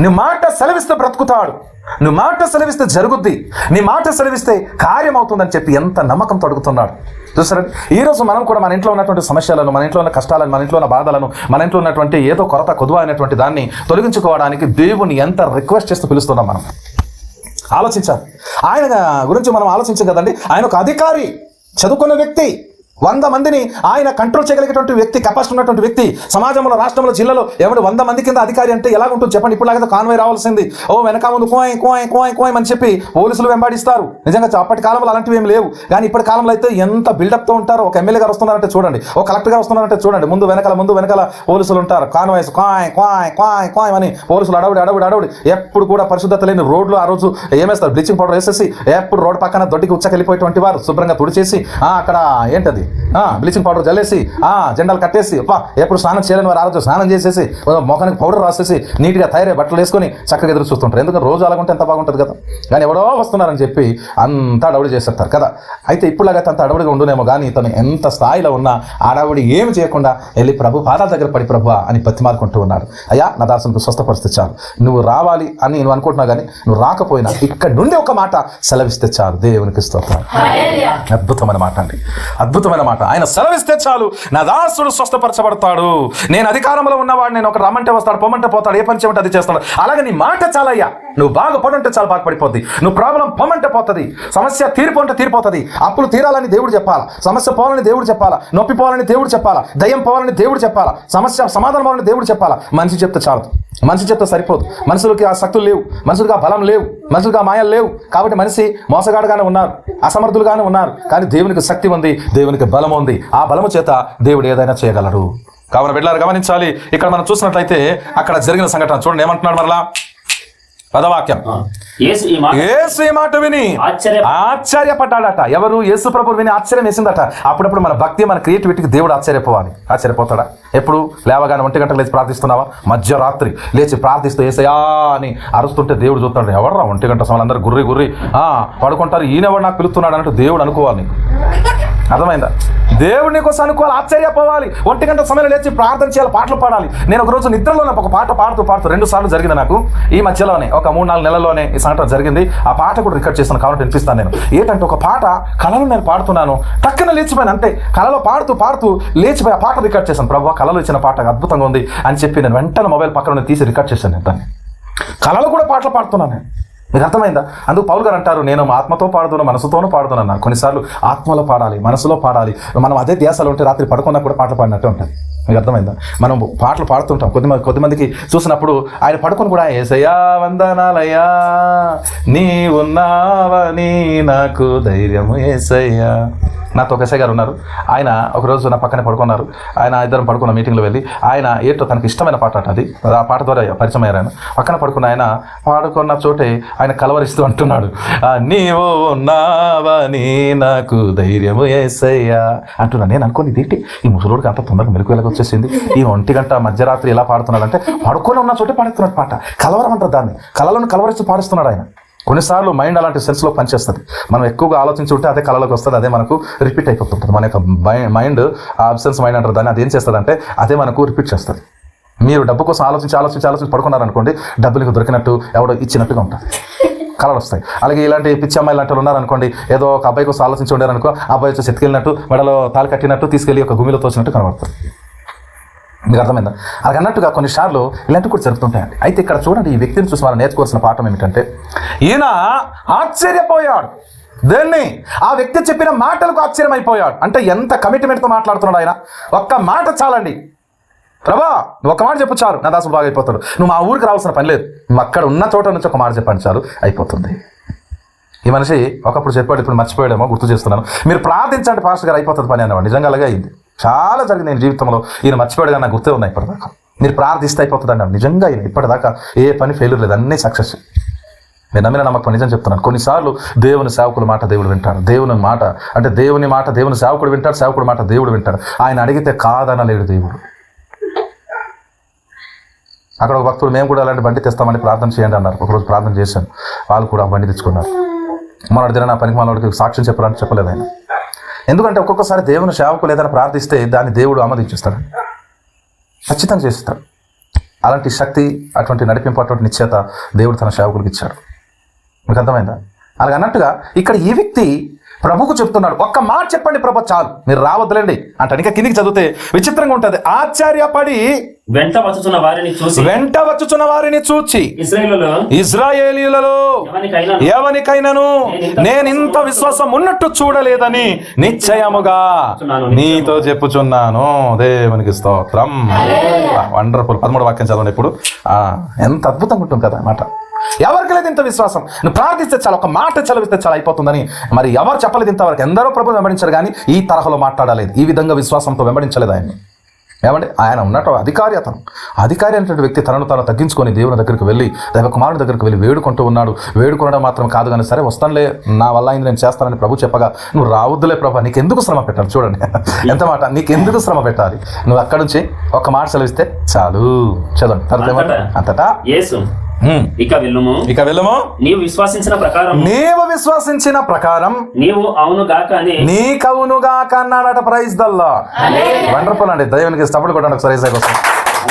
నీ మాట సెలవిస్తే బ్రతుకుతాడు. నువ్వు మాట సెలవిస్తే జరుగుద్ది. నీ మాట సెలవిస్తే కార్యం అవుతుందని చెప్పి ఎంత నమ్మకంతో అడుగుతున్నాడు. చూసారా? ఈరోజు మనం కూడా మన ఇంట్లో ఉన్నటువంటి సమస్యలను మన ఇంట్లో ఉన్న కష్టాలను మన ఇంట్లో ఉన్న బాధలను మన ఇంట్లో ఉన్నటువంటి ఏదో కొరత కొదువ అయినటువంటి దాన్ని తొలగించుకోవడానికి దేవుని ఎంత రిక్వెస్ట్ చేస్తూ పిలుస్తున్నాం మనం? ఆలోచించాలి. ఆయన గురించి మనం ఆలోచించాం కదండి. ఆయన ఒక అధికారి చదువుకున్న వ్యక్తి. వంద మందిని ఆయన కంట్రోల్ చేయగలిగేటువంటి వ్యక్తి కెపాసిటీ ఉన్నటువంటి వ్యక్తి సమాజంలో రాష్ట్రంలో జిల్లాలో ఎవడు వంద మంది కింద అధికారి అంటే ఎలా ఉంటుంది చెప్పండి. ఇప్పుడు లాగా కాన్వే రావాల్సింది. ఓ వెనక ముందు కోయ్ కోయ్ కోయ్ కోయ్ అని చెప్పి పోలీసులు వెంబడిస్తారు. నిజంగా అప్పటి కాలంలో అలాంటివి ఏం లేవు. కానీ ఇప్పటి కాలంలో అయితే ఎంత బిల్డప్తో ఉంటారు ఒక ఎమ్మెల్యే గారు వస్తున్నారంటే చూడండి. ఒక కలెక్టర్ గారు వస్తున్నారంటే చూడండి. ముందు వెనకాల ముందు వెనకాల పోలీసులు ఉంటారు. కాన్వాయ్స్ కాయ్ కాయ్ కాయ్ కాయ్ అని పోలీసులు అడవుడి అడవుడి అడవుడి. ఎప్పుడు కూడా పరిశుద్ధత లేని రోడ్లు ఆ రోజు ఏమేస్తారు? బ్లీచింగ్ పౌడర్ వేసేసి ఎప్పుడు రోడ్డు పక్కన దొడ్డికి ఉచ్చకెళ్ళిపోయేటువంటి వారు శుభ్రంగా తుడిచేసి అక్కడ ఏంటది? బ్లీచింగ్ పౌడర్ జల్లేసి ఆ జెండాలు కట్టేసి అప్పా ఎప్పుడు స్నానం చేయలేని వారు ఆ రోజు స్నానం చేసేసి మొఖానికి పౌడర్ రాసేసి నీట్గా తయారై బట్టలు వేసుకొని చక్కగా ఎదురు చూస్తుంటారు. ఎందుకంటే రోజు అలాగుంటే ఎంత బాగుంటుంది కదా. కానీ ఎవడో వస్తున్నారని చెప్పి అంతా అడవుడి చేసేస్తారు కదా. అయితే ఇప్పుడులాగైతే అంత అడవుడిగా ఉండునేమో కానీ తను ఎంత స్థాయిలో ఉన్నా ఆడవిడి ఏమి చేయకుండా వెళ్ళి ప్రభు పాదాల దగ్గర పడి ప్రభు అని బతిమాలుకుంటూ ఉన్నాడు. అయ్యా నా దాసునికి స్వస్థపరిస్తే చాలు. నువ్వు రావాలి అని నువ్వు అనుకుంటున్నావు కానీ నువ్వు రాకపోయినా ఇక్కడ నుండి ఒక మాట సెలవిస్తే చాలు. దేవునికి స్తోత్రం. అద్భుతమైన మాట అండి. అద్భుతమైన అనమాట ఆయన సెలవిస్తే చాలు నా దాసుడు స్వస్థపరచబడతాడు. నేను అధికారంలో ఉన్నవాడు నేను ఒక రమ్మంటే వస్తాడు పొమ్మంటే పోతాడు ఏ పని చేయమంటే అది చేస్తాడు. అలాగే నీ మాట చాలయ్యా. నువ్వు బాగా బాగుపడుంటే చాలా బాగుపడిపోద్ది నువ్వు ప్రాబ్లం పొమ్మంటే పోతుంది. సమస్య తీరిపోంటే తీరిపోతుంది. అప్పులు తీరాలని దేవుడు చెప్పాలా? సమస్య పోవాలని దేవుడు చెప్పాలా? నొప్పి పోవాలని దేవుడు చెప్పాలా? దయ్యం పోవాలని దేవుడు చెప్పాలా? సమస్య సమాధానం పోవాలని దేవుడు చెప్పాలా? మనిషి చెప్తే చాలు మనిషి చెప్తే సరిపోదు. మనుషులకి ఆ శక్తులు లేవు. మనుషులకు ఆ బలం లేవు. మనుషులకు ఆ మాయలు లేవు. కాబట్టి మనిషి మోసగాడుగానే ఉన్నారు. అసమర్థులుగానే ఉన్నారు. కానీ దేవునికి శక్తి ఉంది దేవునికి బలం ఉంది. ఆ బలము చేత దేవుడు ఏదైనా చేయగలడు. కావున బిడ్డలారు గమనించాలి. ఇక్కడ మనం చూసినట్లయితే అక్కడ జరిగిన సంఘటన చూడండి. ఏమంటున్నాడు మరలా? పదవాక్యం. ఆ. యేసు ఈ మాట ఏసు ఈ మాట విని ఆశ్చర్య ఆశ్చర్యపడ్డాడట. ఎవరు? యేసు ప్రభు విని ఆశ్చర్యం వేసిందట. అప్పుడప్పుడు మన భక్తి మన క్రియేటివిటీకి దేవుడు ఆశ్చర్యపోవాలి. ఆశ్చర్యపోతాడా? ఎప్పుడు? లేవగానే ఒంటి గంటకు లేచి ప్రార్థిస్తున్నావా? మధ్యరాత్రి లేచి ప్రార్థిస్తూ ఏసయా అని అరుస్తుంటే దేవుడు చూస్తాడు ఎవర్రా ఒంటి గంట సమయంలో అందరూ గుర్రి గుర్రి. ఆ పడుకుంటారు ఈయనెవడు నాకు పిలుస్తున్నాడు అన్నట్టు దేవుడు అనుకోవాలి నీకు. అర్థమైందా? దేవుడి కోసం అనుకోవాలి ఆశ్చర్యపోవాలి. ఒంటి గంట సమయంలో లేచి ప్రార్థన చేయాలి పాటలు పాడాలి. నేను ఒక రోజు నిద్రలో ఒక పాట పాడుతూ పాడుతూ రెండు సార్లు జరిగింది నాకు. ఈ మధ్యలోనే ఒక మూడు నాలుగు నెలల్లోనే ఈ సంఘటన జరిగింది. ఆ పాట కూడా రికార్డ్ చేస్తాను కాబట్టి వినిపిస్తాను నేను. ఏంటంటే ఒక పాట కళలో నేను పాడుతున్నాను. టక్కన లేచిపోయాను అంతే. కళలో పాడుతూ పాడుతూ లేచిపోయి ఆ పాట రికార్డ్ చేశాను. ప్రభు కళలో ఇచ్చిన పాట అద్భుతంగా ఉంది అని చెప్పి నేను వెంటనే మొబైల్ పక్కన తీసి రికార్డ్ చేశాను నేను దాన్ని. కళలో కూడా పాటలు పాడుతున్నాను నేను. మీకు అర్థమైందా? అందుకు పౌలు గారు అంటారు నేను ఆత్మతో పాడుతున్నా మనసుతోనూ పాడుతున్నా కొన్నిసార్లు ఆత్మలో పాడాలి మనసులో పాడాలి. మనం అదే ధ్యాసలో ఉంటే రాత్రి పడుకున్నా కూడా పాటలు పాడినట్టు ఉంటుంది. మీకు అర్థమైందా? మనం పాటలు పాడుతుంటాం. కొద్దిమంది కొద్దిమందికి చూసినప్పుడు ఆయన పడుకొని కూడా ఏసయ్యా వందనాలయ్యా నీ ఉన్నావని నాకు ధైర్యము ఏసయ్యా. నాతో ఒక గారు ఉన్నారు. ఆయన ఒకరోజు నా పక్కనే పడుకున్నారు. ఆయన ఇద్దరం పడుకున్న మీటింగ్లో వెళ్ళి ఆయన ఏటో తనకి ఇష్టమైన పాట అది. ఆ పాట ద్వారా పరిచయం అయ్యారు ఆయన. పక్కన పడుకున్న ఆయన పాడుకున్న చోటే ఆయన కలవరిస్తూ అంటున్నాడు. నీవు ఉన్నావని నాకు ధైర్యము ఏసయ్యా అంటున్నా నేను అనుకోని ఇదేంటి ఈ ముసలోడికి అంత తొందరగా మెలకు వెళ్ళకొచ్చు వచ్చేసింది. ఈ ఒంటి గంట మధ్యరాత్రి ఎలా పాడుతున్నాడంటే పడుకొని ఉన్న చోటే పాడుతున్నాడు పాట. కలవరం అంటారు దాన్ని. కళలను కలవరిస్తూ పాడిస్తున్నాడు ఆయన. కొన్నిసార్లు మైండ్ అలాంటి సెన్స్లో పనిచేస్తుంది. మనం ఎక్కువగా ఆలోచించి ఉంటే అదే కళలోకి వస్తుంది అదే మనకు రిపీట్ అయిపోతుంటుంది. మన యొక్క మైండ్ అబ్సెన్స్ మైండ్ అంటారు దాన్ని అది ఏం చేస్తుంది అంటే అదే మనకు రిపీట్ చేస్తుంది. మీరు డబ్బు కోసం ఆలోచించి ఆలోచించి ఆలోచించి పడుకున్నారనుకోండి డబ్బులకు దొరికినట్టు ఎవడో ఇచ్చినట్టుగా ఉంటుంది కళలు వస్తాయి అలాగే ఇలాంటి పిచ్చి అమ్మాయిలు లాంటి ఉన్నారనుకోండి ఏదో ఒక అబ్బాయి కోసం ఆలోచించి ఉండారనుకో అబ్బాయి వచ్చి ఎత్తుకెళ్ళినట్టు మెడలో తాళి కట్టినట్టు తీసుకెళ్ళి ఒక గుమిలో తోచినట్టు కనబడుతుంది మీకు అర్థమైందా? అలాగ అన్నట్టుగా కొన్నిసార్లు ఇలాంటివి కూడా జరుగుతుంటాయండి. అయితే ఇక్కడ చూడండి ఈ వ్యక్తిని చూసి మనం నేర్చుకోవాల్సిన పాఠం ఏమిటంటే ఈయన ఆశ్చర్యపోయాడు. దేన్ని? ఆ వ్యక్తి చెప్పిన మాటలకు ఆశ్చర్యమైపోయాడు. అంటే ఎంత కమిట్మెంట్తో మాట్లాడుతున్నాడు ఆయన. ఒక్క మాట చాలండి. ప్రభా నువ్వు ఒక మాట చెప్పు చాలు. నా దాసు బాగా అయిపోతాడు. నువ్వు మా ఊరికి రావాల్సిన పని లేదు. నువ్వు అక్కడ ఉన్న చోట నుంచి ఒక మాట చెప్పండి చాలు. అయిపోతుంది. ఈ మనిషి ఒకప్పుడు చెప్పాడు ఇప్పుడు మర్చిపోయాడేమో గుర్తు చేస్తున్నాను. మీరు ప్రార్థించండి పాస్టర్ గారు అయిపోతుంది పని అన్నవాడు. నిజంగా అలాగే అయింది. చాలా జరిగింది నేను జీవితంలో. ఈయన మర్చిపోయాడు నాకు గుర్తే ఉన్నాయి ఇప్పటిదాకా. మీరు ప్రార్థిస్తే అయిపోతుందండి నిజంగా ఈయన ఇప్పటిదాకా ఏ పని ఫెయిల్యూర్ లేదు. అన్నీ సక్సెస్ నేను నమ్మిన నమ్మకం నిజం చెప్తున్నాను. కొన్నిసార్లు దేవుని సేవకుల మాట దేవుడు వింటాడు. దేవుని మాట అంటే దేవుని మాట దేవుని సేవకుడు వింటాడు సేవకుడు మాట దేవుడు వింటాడు. ఆయన అడిగితే కాదనలేడు దేవుడు. అక్కడ ఒక భక్తుడు మేము కూడా అలాంటి బండి తెస్తామని ప్రార్థన చేయండి అన్నారు. ఒకరోజు ప్రార్థన చేశాను. వాళ్ళు కూడా బండి తెచ్చుకున్నారు. మొన్నటి దిన నా పనికి మనవాడికి సాక్ష్యం చెప్పాలని చెప్పలేదు ఆయన. ఎందుకంటే ఒక్కొక్కసారి దేవుని సేవకులు ఏదైనా ప్రార్థిస్తే దాన్ని దేవుడు ఆమోదించేస్తాడు. ఖచ్చితంగా చేస్తాడు. అలాంటి శక్తి అటువంటి నడిపింపు అటువంటి నిశ్చేత దేవుడు తన సేవకులకు ఇచ్చాడు. మీకు అర్థమైందా? అలాగ అన్నట్టుగా ఇక్కడ ఈ వ్యక్తి ప్రభుకు చెప్తున్నాడు ఒక్క మాట చెప్పండి ప్రభు చాలు. మీరు రావద్దులేండి. అంటే ఇంకా కిందికి చదివితే విచిత్రంగా ఉంటుంది. ఆశ్చర్యపడి వెంట వచ్చుచున్న వారిని చూసి వెంట వచ్చుచున్న వారిని చూచి ఇస్రాయేలులో ఇజ్రాయేలీలలో ఎవరికైనా నేను ఇంత విశ్వాసం ఉన్నట్టు చూడలేదని నిశ్చయముగా నీతో చెప్పుచున్నాను. దేవునికి స్తోత్రం. వండర్ఫుల్ పదమూడు వాక్యం చదవండి ఇప్పుడు. ఆ, ఎంత అద్భుతంగా ఉంటుంది కదా మాట. ఎవరికి లేదు ఇంత విశ్వాసం? నువ్వు ప్రార్థిస్తే చాలా ఒక మాట చదివిస్తే చాలా అయిపోతుందని. మరి ఎవరు చెప్పలేదు ఇంతవరకు? ఎందరో ప్రభు వెంబడించారు కానీ ఈ తరహాలో మాట్లాడలేదు. ఈ విధంగా విశ్వాసంతో వెంబడించలేదు ఆయన్ని. ఏమంటే ఆయన ఉన్నట్టు అధికారి అతను. అధికారి అనేటువంటి వ్యక్తి తనను తాను తగ్గించుకొని దేవుని దగ్గరికి వెళ్ళి దైవ కుమారుని దగ్గరికి వెళ్ళి వేడుకుంటూ ఉన్నాడు. వేడుకొనడం మాత్రం కాదు కానీ సరే వస్తానులే నా వల్ల అయింది నేను చేస్తానని ప్రభు చెప్పగా నువ్వు రావద్దులే ప్రభా నీకెందుకు శ్రమ పెట్టాలి? చూడండి. ఎంత మాట? నీకెందుకు శ్రమ పెట్టాలి? నువ్వు అక్కడి నుంచి ఒక మాట సెలవిస్తే చాలు. చదవండి? అంతటా. ఇక వెళ్ళుము. ఇక వెళ్ళము. నీవు విశ్వాసించిన ప్రకారం. నీవు విశ్వసించిన ప్రకారం నీవు అవును గాక అని నీ కవునుగా కన్నాడట ప్రైజ్ దల్లా వండర్ఫుల్ అండి. దైవానికి స్టబుల్ కొట్టండి ఒకసారి ఏసై కోసం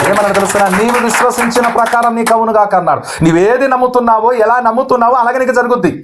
ఏమన్నా నీవు విశ్వసించిన ప్రకారం నీ కవునుగా కన్నాడు నీవేది నమ్ముతున్నావో ఎలా నమ్ముతున్నావో అలాగే నీకు జరుగుద్ది.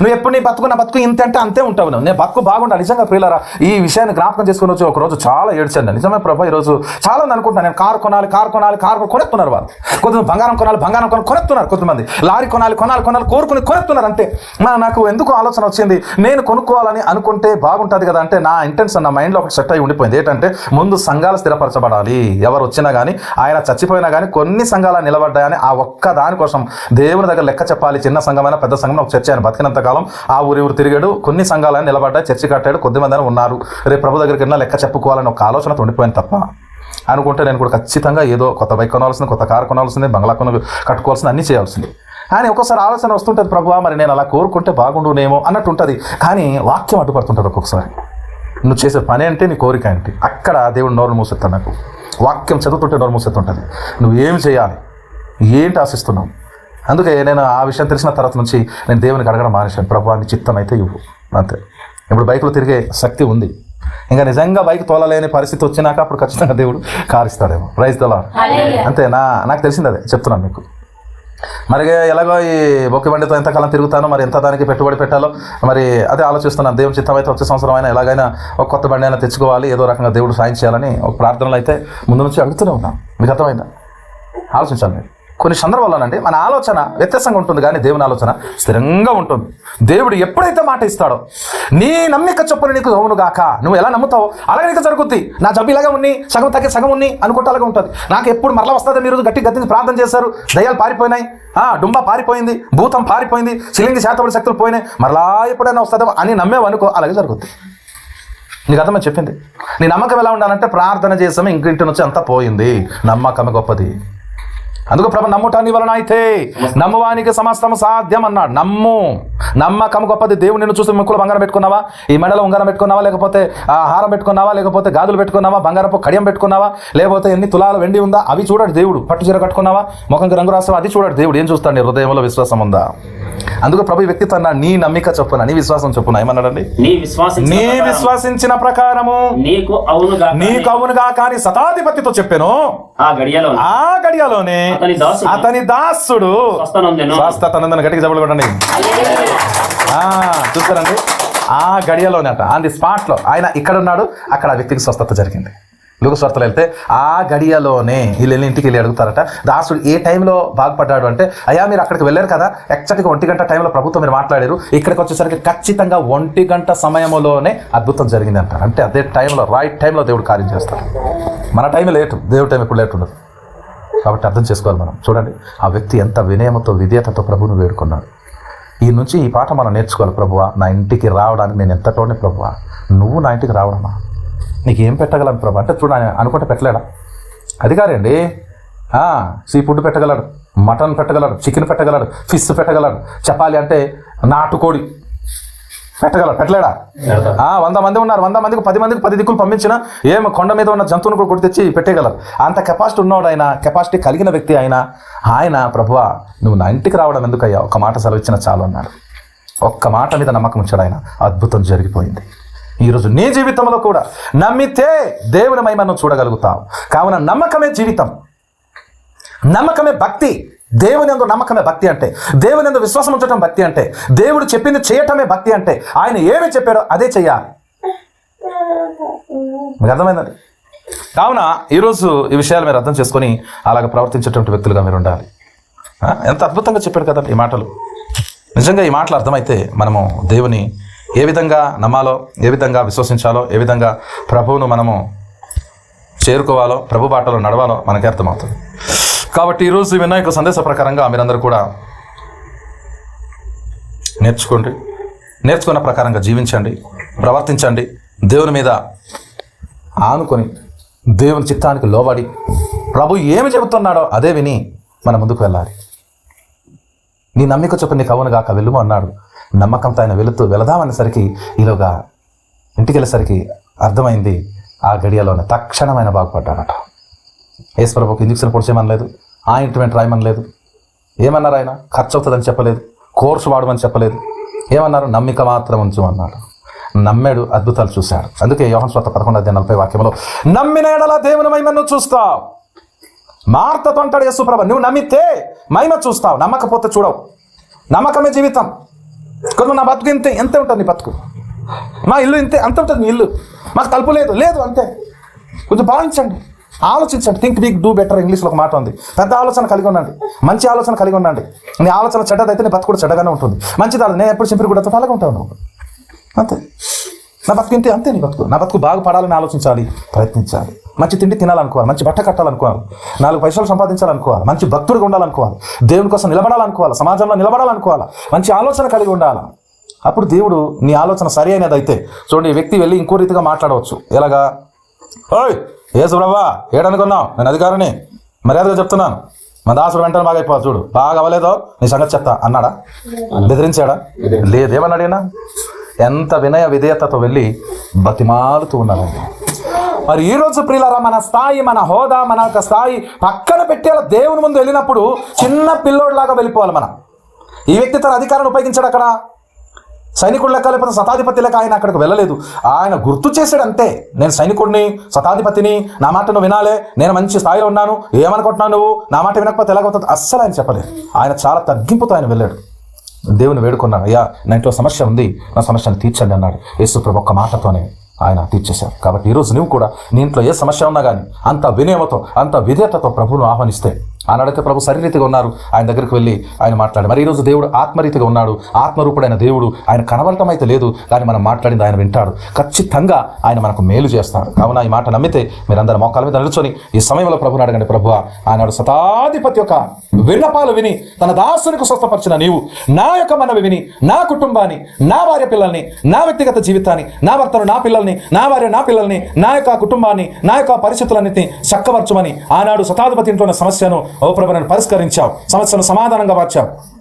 నువ్వు ఎప్పుడు నీ బతుకు నా బతుకు ఇంత అంటే అంతే ఉంటావు నువ్వు. నేను బతుకు బాగుండా నిజంగా ప్రియులరా ఈ విషయాన్ని జ్ఞాపకం చేసుకుని వచ్చి ఒకరోజు చాలా ఏడ్చాను. నిజమే ప్రభా ఈరోజు చాలా మంది అనుకుంటున్నాను నేను కారు కొనాలి కారు కొనాలి కారు కొనెత్తున్నారు వాళ్ళు. కొంతమంది బంగారం కొనాలి బంగారం కొనాలి కొనెత్తున్నారు కొంతమంది. లారీ కొనాలి కొనాలి కొనాలి కోరుకుని కొనెత్తున్నారు అంతే. మా నాకు ఎందుకు ఆలోచన వచ్చింది? నేను కొనుక్కోవాలని అనుకుంటే బాగుంటుంది కదా అంటే నా ఇంటెన్షన్ నా మైండ్లో ఒకటి సెట్ అయి ఉండిపోయింది. ఏంటంటే ముందు సంఘాలు స్థిరపరచబడాలి. ఎవరు వచ్చినా కానీ ఆయన చచ్చిపోయినా కానీ కొన్ని సంఘాలు నిలబడ్డాయని ఆ ఒక్క దానికోసం దేవుని దగ్గర లెక్క చెప్పాలి. చిన్న సంఘమైన పెద్ద సంఘం ఒక చర్చ ఆయన బతికిన కాలం ఆ ఊరి ఊరు తిరిగాడు. కొన్ని సంఘాలని నిలబడ్డా చర్చి కట్టాడు కొద్దిమంది అయినా ఉన్నారు. రేపు ప్రభు దగ్గరికి వెళ్ళినా లెక్క చెప్పుకోవాలని ఒక ఆలోచన ఉండిపోయింది తప్ప అనుకుంటే నేను కూడా ఖచ్చితంగా ఏదో కొత్త బైక్ కొనాల్సింది కొత్త కారు కొనాల్సింది బంగ్లా కొన కట్టుకోవాల్సింది అన్నీ చేయాల్సింది. కానీ ఒక్కోసారి ఆలోచన వస్తుంటుంది ప్రభు మరి నేను అలా కోరుకుంటే బాగుండునేమో అన్నట్టు ఉంటుంది. కానీ వాక్యం అడ్డుపడుతుంటుంది ఒక్కొక్కసారి. నువ్వు చేసే పని అంటే నీ కోరిక ఏంటి? అక్కడ దేవుడు నోరు మూసేస్తాడు నాకు. వాక్యం చదువుతుంటే నోరు మూసేస్తుంటుంది. నువ్వు ఏం చేయాలి? ఏంటి ఆశిస్తున్నావు? అందుకే నేను ఆ విషయం తెలిసిన తర్వాత నుంచి నేను దేవునికి అడగడం మానేశాను. ప్రభు నీ చిత్తం అయితే ఇవ్వు. అంతే. ఇప్పుడు బైక్లో తిరిగే శక్తి ఉంది. ఇంకా నిజంగా బైక్ తోలలేని పరిస్థితి వచ్చినాక అప్పుడు ఖచ్చితంగా దేవుడు కారిస్తాడేమో. ప్రైజ్ తోలా అంతే నా నాకు తెలిసింది అదే. చెప్తున్నాను మీకు. మరి ఎలాగో ఈ బొక్కి బండితో ఎంతకాలం తిరుగుతానో మరి ఎంత దానికి పెట్టుబడి పెట్టాలో మరి అదే ఆలోచిస్తున్నాను. దేవుని చిత్తం అయితే వచ్చే సంవత్సరం అయినా ఎలాగైనా ఒక కొత్త బండి అయినా తెచ్చుకోవాలి ఏదో రకంగా దేవుడు సాయం చేయాలని ఒక ప్రార్థనలు అయితే ముందు నుంచి అడుగుతూనే ఉన్నాను. మీకు అర్థమైందా? ఆలోచించాలి మీరు. కొన్ని సందర్భాల్లోనండి మన ఆలోచన వ్యత్యాసంగా ఉంటుంది కానీ దేవుని ఆలోచన స్థిరంగా ఉంటుంది. దేవుడు ఎప్పుడైతే మాట ఇస్తాడో నీ నమ్మిక చొప్పున నీకు అవును గాక. నువ్వు ఎలా నమ్ముతావు అలాగే నీకు జరుగుద్ది. నా జబ్బు ఇలాగే ఉన్ని సగం తగ్గి సగం ఉన్ని అనుకుంటే అలాగే ఉంటుంది. నాకు ఎప్పుడు మరలా వస్తుంది మీరు గట్టి గట్టిని ప్రార్థన చేశారు దయ్యాలు పారిపోయినాయి. ఆ డుంబ పారిపోయింది భూతం పారిపోయింది చిలింగి శాతపడి శక్తులు పోయినాయి. మరలా ఎప్పుడైనా వస్తుందో అని నమ్మేవు అనుకో అలాగే జరుగుద్ది. నీకు అర్థమని చెప్పింది? నీ నమ్మకం ఎలా ఉండాలంటే ప్రార్థన చేసాము ఇంకింటి నుంచి అంతా పోయింది. నమ్మకమే గొప్పది. అందుకు ప్రభు నమ్ముటాన్ని వలన అయితే నమ్మువానికి సమస్తము సాధ్యం అన్నాడు నమ్ము. నమ్మకం గొప్పది. దేవుడు నిన్ను చూసి ముక్కులు బంగారం పెట్టుకున్నావా? ఈ మెడలో ఉంగరం పెట్టుకున్నావా? లేకపోతే ఆహారం హారం పెట్టుకున్నావా? లేకపోతే గాజులు పెట్టుకున్నావా? బంగారపు కడియం పెట్టుకున్నావా? లేకపోతే ఎన్ని తులాలు వెండి ఉందా? అవి చూడడు దేవుడు. పట్టు చీర కట్టుకున్నావా? ముఖంకి రంగు రాసావా? అది చూడడు దేవుడు. ఏం చూస్తాడు నీ హృదయంలో విశ్వాసం ఉందా? అందుకు ప్రభు ఈ వ్యక్తితో అన్నాడు నీ నమ్మిక చొప్పున నీ విశ్వాసం చొప్పున ఏమన్నాడండి? నీ విశ్వాసించిన నీ ప్రకారం విశ్వసించిన ప్రకారము నీకు అవునుగా నీకు అవునుగా కానీ శతాధిపతితో చెప్పాను. ఆ గడియలో ఆ గడియలోనే అతని దాసుడు. స్వస్థత నందన గట్టిగా చెప్పలు కొట్టండి. ఆ, చూస్తారండి ఆ గడియలోనట ఆన్ ది స్పాట్లో ఆయన ఇక్కడ ఉన్నాడు. అక్కడ ఆ వ్యక్తికి స్వస్థత జరిగింది. లోక స్వార్థలు వెళ్తే ఆ గడియలోనే వీళ్ళు వెళ్ళి ఇంటికి వెళ్ళి అడుగుతారట. దాసుడు ఏ టైంలో బాగుపడ్డాడు అంటే అయ్యా మీరు అక్కడికి వెళ్ళారు కదా ఎక్సెక్ట్గా ఒంటి గంట టైంలో ప్రభుత్వం మీరు మాట్లాడారు ఇక్కడికి వచ్చేసరికి ఖచ్చితంగా ఒంటి గంట సమయంలోనే అద్భుతం జరిగింది అంటారు. అంటే అదే టైంలో రైట్ టైంలో దేవుడు కార్యం చేస్తారు మన టైం లేటు దేవుడి టైం ఎప్పుడు లేట్ ఉండదు. కాబట్టి అర్థం చేసుకోవాలి మనం. చూడండి ఆ వ్యక్తి ఎంత వినయమతో విధేయతతో ప్రభువును వేడుకున్నాడు. ఈ నుంచి ఈ పాట మనం నేర్చుకోవాలి. ప్రభువా నా ఇంటికి రావడానికి నేను ఎంతలోనే ప్రభువా? నువ్వు నా ఇంటికి రావడమా? నీకు ఏం పెట్టగలను ప్రభు? అంటే చూడ అనుకుంటే పెట్టలేడా? అధికారి సీ ఫుడ్ పెట్టగలడు మటన్ పెట్టగలడు చికెన్ పెట్టగలడు ఫిష్ పెట్టగలడు. చెప్పాలి అంటే నాటుకోడి పెట్టగలడు పెట్టలేడా? వంద మంది ఉన్నారు. వంద మందికి పది మందికి పది దిక్కులు పంపించిన ఏం కొండ మీద ఉన్న జంతువును కూడా కొట్టి తెచ్చి పెట్టేయగలరు. అంత కెపాసిటీ ఉన్నవాడు ఆయన కెపాసిటీ కలిగిన వ్యక్తి ఆయన ఆయన ప్రభువా నువ్వు నా ఇంటికి రావడం ఎందుకయ్యా? ఒక మాట సెలవిచ్చిన చాలు అన్నాడు. ఒక్క మాట మీద నమ్మకం ఉంచాడు ఆయన. అద్భుతం జరిగిపోయింది. ఈరోజు నీ జీవితంలో కూడా నమ్మితే దేవుని మహిమను చూడగలుగుతావు కావున నమ్మకమే జీవితం. నమ్మకమే భక్తి. దేవుని ఎందు నమ్మకమే భక్తి అంటే దేవుని ఎందు విశ్వాసం ఉంచడం భక్తి అంటే దేవుడు చెప్పింది చేయటమే భక్తి అంటే ఆయన ఏమి చెప్పాడో అదే చెయ్యాలి. మీకు అర్థమైందండి? కావున ఈరోజు ఈ విషయాలు మీరు అర్థం చేసుకొని అలాగ ప్రవర్తించేటువంటి వ్యక్తులుగా మీరు ఉండాలి. ఎంత అద్భుతంగా చెప్పాడు కదండి ఈ మాటలు. నిజంగా ఈ మాటలు అర్థమైతే మనము దేవుని ఏ విధంగా నమ్మాలో ఏ విధంగా విశ్వసించాలో ఏ విధంగా ప్రభువును మనము చేరుకోవాలో ప్రభు బాటలో నడవాలో మనకి అర్థమవుతుంది. కాబట్టి ఈరోజు ఈ వినాయక సందేశ ప్రకారంగా మీరందరూ కూడా నేర్చుకోండి. నేర్చుకున్న ప్రకారంగా జీవించండి ప్రవర్తించండి దేవుని మీద ఆనుకొని దేవుని చిత్తానికి లోబడి ప్రభు ఏమి చెబుతున్నాడో అదే విని మన ముందుకు వెళ్ళాలి. నీ నమ్మిక చొప్పున నీకు అవును గాక వెళ్ళుము అన్నాడు. నమ్మకంతో ఆయన వెళుతూ వెళదామనేసరికి ఈలోగా ఇంటికి వెళ్ళేసరికి అర్థమైంది ఆ గడియలోనే తక్షణమైన బాగుపడ్డాడట. యేసు ప్రభుకి ఇంజక్షన్ పొడిచేయమనలేదు ఆయింట్మెంట్ రాయమనలేదు. ఏమన్నారు ఆయన? ఖర్చు అవుతుందని చెప్పలేదు. కోర్సు వాడమని చెప్పలేదు. ఏమన్నారు? నమ్మిక మాత్రం ఉంచు అన్నాడు. నమ్మాడు అద్భుతాలు చూశాడు. అందుకే యోహన్ స్వత పదకొండు అధ్యాయం నలభై వాక్యంలో నమ్మిన ఎడల దేవుని మహిమను చూస్తావు. మార్తతో అంటాడు యేసు నువ్వు నమ్మితే మహిమ చూస్తావు. నమ్మకపోతే చూడవు. నమ్మకమే జీవితం. కొంచెం నా బతుకు ఇంతే ఎంత ఉంటుంది నీ బతుకు. మా ఇల్లు ఇంతే అంత ఉంటుంది నీ ఇల్లు. మాకు తలుపు లేదు లేదు అంతే. కొంచెం భావించండి ఆలోచించండి. థింక్ బిగ్ డూ బెటర్ ఇంగ్లీష్లో ఒక మాట ఉంది. పెద్ద ఆలోచన కలిగి ఉండండి. మంచి ఆలోచన కలిగి ఉండండి. నీ ఆలోచన చెడ్డదైతే నీ బతుకు కూడా చెడ్డగానే ఉంటుంది. మంచిది నేను ఎప్పుడు చింపిరి కూడా అలాగే ఉంటాను అంతే. నా బతుకు ఇంతే అంతే నీ బతుకు. నా బతుకు బాగుపడాలని ఆలోచించాలి ప్రయత్నించాలి. మంచి తిండి తినాలనుకోవాలి మంచి బట్ట కట్టాలనుకోవాలి నాలుగు పైసలు సంపాదించాలనుకోవాలి మంచి భక్తుడిగా ఉండాలనుకోవాలి దేవుని కోసం నిలబడాలనుకోవాలి సమాజంలో నిలబడాలనుకోవాలి మంచి ఆలోచన కలిగి ఉండాలి. అప్పుడు దేవుడు నీ ఆలోచన సరి అయినదైతే అయితే చూడండి ఈ వ్యక్తి వెళ్ళి ఇంకో రీతిగా మాట్లాడవచ్చు. ఎలాగా? ఓయ్ ఏసు బ్రవ్వా ఏడనుకున్నావు నేను అధికారిని. మర్యాదగా చెప్తున్నాను. మా దాసుడు వెంటనే బాగా అయిపోవాలి చూడు. బాగా అవ్వలేదో నీ సంగతి చెప్తా. అన్నాడా? బెదిరించాడా? లేదేమన్నాడు ఈయన? ఎంత వినయ విధేయతతో వెళ్ళి బతిమాలుతూ ఉన్నాను మరి ఈరోజు ప్రియులరా మన స్థాయి మన హోదా మన యొక్క స్థాయి పక్కన పెట్టేలా దేవుని ముందు వెళ్ళినప్పుడు చిన్న పిల్లోడిలాగా వెళ్ళిపోవాలి మనం. ఈ వ్యక్తి తన అధికారాన్ని ఉపయోగించాడు అక్కడ. సైనికుడు లెక్క లేకపోతే శతాధిపతి లెక్క ఆయన అక్కడికి వెళ్ళలేదు. ఆయన గుర్తు చేశాడు అంతే. నేను సైనికుడిని శతాధిపతిని నా మాట నువ్వు వినాలే నేను మంచి స్థాయిలో ఉన్నాను ఏమనుకుంటున్నావు నువ్వు? నా మాట వినకపోతే ఎలాగవుతుంది అస్సలు ఆయన చెప్పలేదు. ఆయన చాలా తగ్గింపుతో ఆయన వెళ్ళాడు. దేవుని వేడుకున్నాను. అయ్యా నా ఇంట్లో సమస్య ఉంది. నా సమస్యను తీర్చండి అన్నాడు. యేసు ప్రభు ఒక్క మాటతోనే ఆయన తీర్చేశారు కాబట్టి ఈరోజు నువ్వు కూడా నీ ఇంట్లో ఏ సమస్య ఉన్నా కానీ అంత వినయమతో అంత విధేయతతో ప్రభువును ఆహ్వానిస్తే ఆనాడైతే ప్రభు శరీరీతిగా ఉన్నారు. ఆయన దగ్గరికి వెళ్ళి ఆయన మాట్లాడి మరి ఈరోజు దేవుడు ఆత్మరీతిగా ఉన్నాడు. ఆత్మరూపుడైన దేవుడు ఆయన కనబడటం అయితే లేదు కానీ మనం మాట్లాడింది ఆయన వింటాడు. ఖచ్చితంగా ఆయన మనకు మేలు చేస్తాడు. కావున ఈ మాట నమ్మితే మీరందరూ మోకాల మీద నిలుచొని ఈ సమయంలో ప్రభుని అడగండి ప్రభు ఆనాడు శతాధిపతి యొక్క విన్నపాలు విని తన దాసునికి స్వస్థపరిచిన నీవు నా యొక్క మనవి విని నా కుటుంబాన్ని నా భార్య పిల్లల్ని నా వ్యక్తిగత జీవితాన్ని నా భర్తను నా పిల్లల్ని నా భార్య నా పిల్లల్ని నా యొక్క కుటుంబాన్ని నా యొక్క పరిస్థితులన్నింటినీ చక్కబరచమని ఆనాడు శతాధిపతి ఇంట్లో సమస్యను ఓ ప్రభు నన్ను పరిష్కరించావు. సమస్యను సమాధానంగా మార్చావు.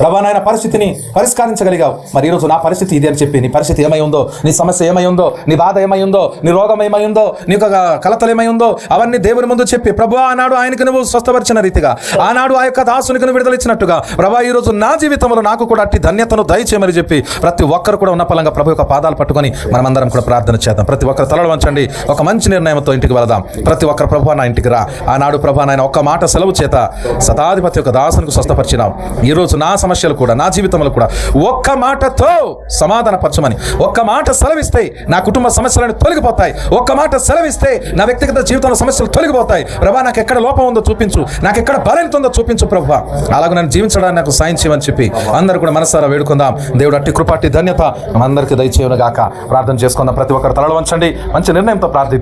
ప్రభా నాయన పరిస్థితిని పరిష్కరించగలిగావు. మరి ఈరోజు నా పరిస్థితి ఇది అని చెప్పి నీ పరిస్థితి ఏమై ఉందో నీ సమస్య ఏమై ఉందో నీ బాధ ఏమై ఉందో నీ రోగం ఏమై ఉందో నీ యొక్క కలతలు ఏమై ఉందో అవన్నీ దేవుని ముందు చెప్పి ప్రభు ఆనాడు ఆయనకు నువ్వు స్వస్థపరిచిన రీతిగా ఆనాడు ఆ యొక్క దాసునికి నువ్వు విడుదల ఇచ్చినట్టుగా ప్రభా ఈ రోజు నా జీవితంలో నాకు కూడా అట్టి ధన్యతను దయచేయమని చెప్పి ప్రతి ఒక్కరు కూడా ఉన్న పలంగా ప్రభు యొక్క పాదాలు పట్టుకొని మనమందరం కూడా ప్రార్థన చేద్దాం. ప్రతి ఒక్కరు తలలు వంచండి. ఒక మంచి నిర్ణయంతో ఇంటికి వెళదాం. ప్రతి ఒక్కరు ప్రభు నా ఇంటికి రా. ఆనాడు ప్రభు నాయన ఒక్క మాట సెలవు చేత శతాధిపతి యొక్క దాసునికి స్వస్థపరిచినాం. ఈ రోజు నా సమస్యలు కూడా నా జీవితంలో కూడా ఒక్క మాటతో సమాధానపరచమని ఒక్క మాట సెలవిస్తే నా కుటుంబ సమస్యలను తొలగిపోతాయి. ఒక్క మాట సెలవిస్తే నా వ్యక్తిగత జీవితంలో సమస్యలు తొలగిపోతాయి. ప్రభా నాకు ఎక్కడ లోపం ఉందో చూపించు నాకు ఎక్కడ బలహీనత ఉందో చూపించు ప్రభా. అలాగే నన్ను జీవించడానికి నాకు సాయం చేయమని చెప్పి అందరూ కూడా మనసారా వేడుకుందాం. దేవుడు అట్టి కృపాటి ధన్యత మనందరికీ దయచేయను గాక ప్రార్థన చేసుకుందాం. ప్రతి ఒక్కరు తలలు వంచండి. మంచి నిర్ణయంతో ప్రార్థి